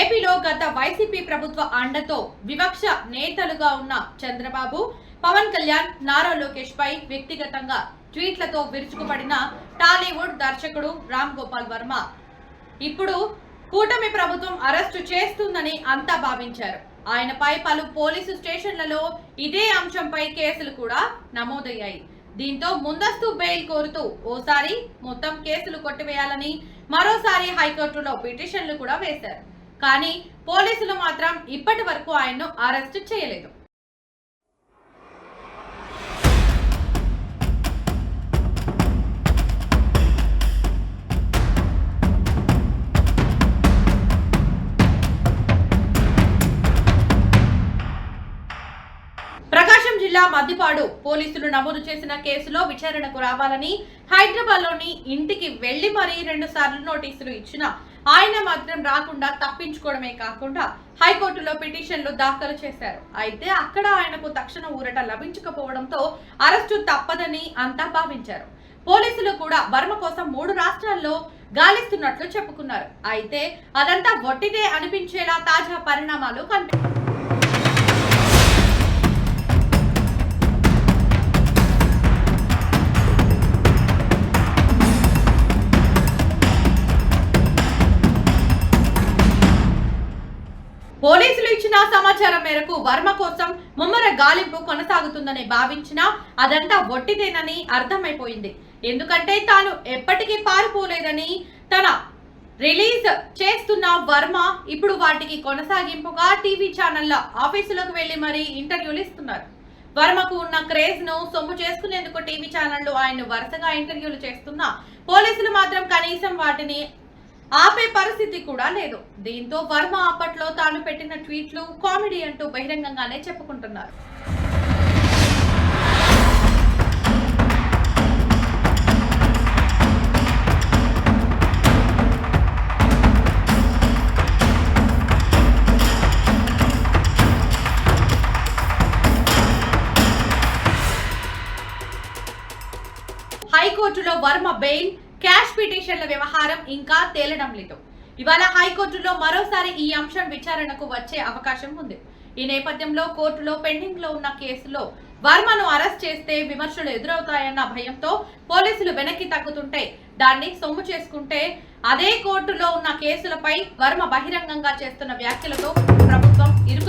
ఏపీలో గత వైసీపీ ప్రభుత్వ అండతో వివక్ష నేతలుగా ఉన్న చంద్రబాబు పవన్ కళ్యాణ్ నారా లోకేష్ పై వ్యక్తిగతంగా ట్వీట్లతో విరుచుకుపడిన టాలీవుడ్ దర్శకుడు రామ్ గోపాల్ వర్మ. ఇప్పుడు కూటమి ప్రభుత్వం అరెస్టు చేస్తుందని అంతా భావించారు. ఆయనపై పలు పోలీసు స్టేషన్లలో ఇదే అంశంపై కేసులు కూడా నమోదయ్యాయి. దీంతో ముందస్తు బెయిల్ కోరుతూ ఓసారి మొత్తం కేసులు కొట్టివేయాలని మరోసారి హైకోర్టులో పిటిషన్లు కూడా వేశారు. కానీ పోలీసులు మాత్రం ఇప్పటి వరకు ఆయన్ను అరెస్టు చేయలేదు. ప్రకాశం జిల్లా మద్దిపాడు పోలీసులు నమోదు చేసిన కేసులో విచారణకు రావాలని హైదరాబాద్లోని ఇంటికి వెళ్ళి మరీ రెండు సార్లు నోటీసులు ఇచ్చిన ఆయన మాత్రం రాకుండా తప్పించుకోవడమే కాకుండా హైకోర్టులో పిటిషన్లు దాఖలు చేశారు. అయితే అక్కడ ఆయనకు తక్షణ ఊరట లభించకపోవడంతో అరెస్టు తప్పదని అంతా భావించారు. పోలీసులు కూడా వర్మ కోసం మూడు రాష్ట్రాల్లో గాలిస్తున్నట్లు చెప్పుకున్నారు. అయితే అదంతా వట్టిదే అనిపించేలా తాజా పరిణామాలు కనిపిస్తున్నాయి పోలీసులు సమాచారం మేరకు వర్మ కోసం ముమ్మర గాలింపు కొనసాగుతుందని భావించినా అదంతా ఒట్టిదేనని అర్థమైపోయింది. ఎందుకంటే తాను ఎప్పటికీ పారిపోలేదని తన రిలీజ్ చేస్తున్న వర్మ ఇప్పుడు వాటికి కొనసాగింపుగా టీవీ ఛానళ్ళ ఆఫీసులకు వెళ్ళి మరీ ఇంటర్వ్యూలు ఇస్తున్నారు. వర్మకు ఉన్న క్రేజ్ను సొమ్ము చేసుకునేందుకు టీవీ ఛానళ్ళు ఆయన్ను వరుసగా ఇంటర్వ్యూలు చేస్తున్నా పోలీసులు మాత్రం కనీసం వాటిని ఆపే పరిస్థితి కూడా లేదు. దీంతో వర్మ అప్పట్లో తాను పెట్టిన ట్వీట్లు కామెడీ అంటూ బహిరంగంగానే చెప్పుకుంటున్నారు. హైకోర్టులో వర్మ బెయిల్ క్యాష్ పిటిషన్ల వ్యవహారం ఇంకా తేలడం లేదు. ఇవాళ హైకోర్టులో మరోసారి ఈ అంశం విచారణకు వచ్చే అవకాశం ఉంది. ఈ నేపథ్యంలో కోర్టులో పెండింగ్లో ఉన్న కేసులో వర్మను అరెస్ట్ చేస్తే విమర్శలు ఎదురవుతాయన్న భయంతో పోలీసులు వెనక్కి తగ్గుతుంటే దాన్ని సొమ్ము చేసుకుంటే అదే కోర్టులో ఉన్న కేసులపై వర్మ బహిరంగంగా చేస్తున్న వ్యాఖ్యలతో ప్రభుత్వం ఇరు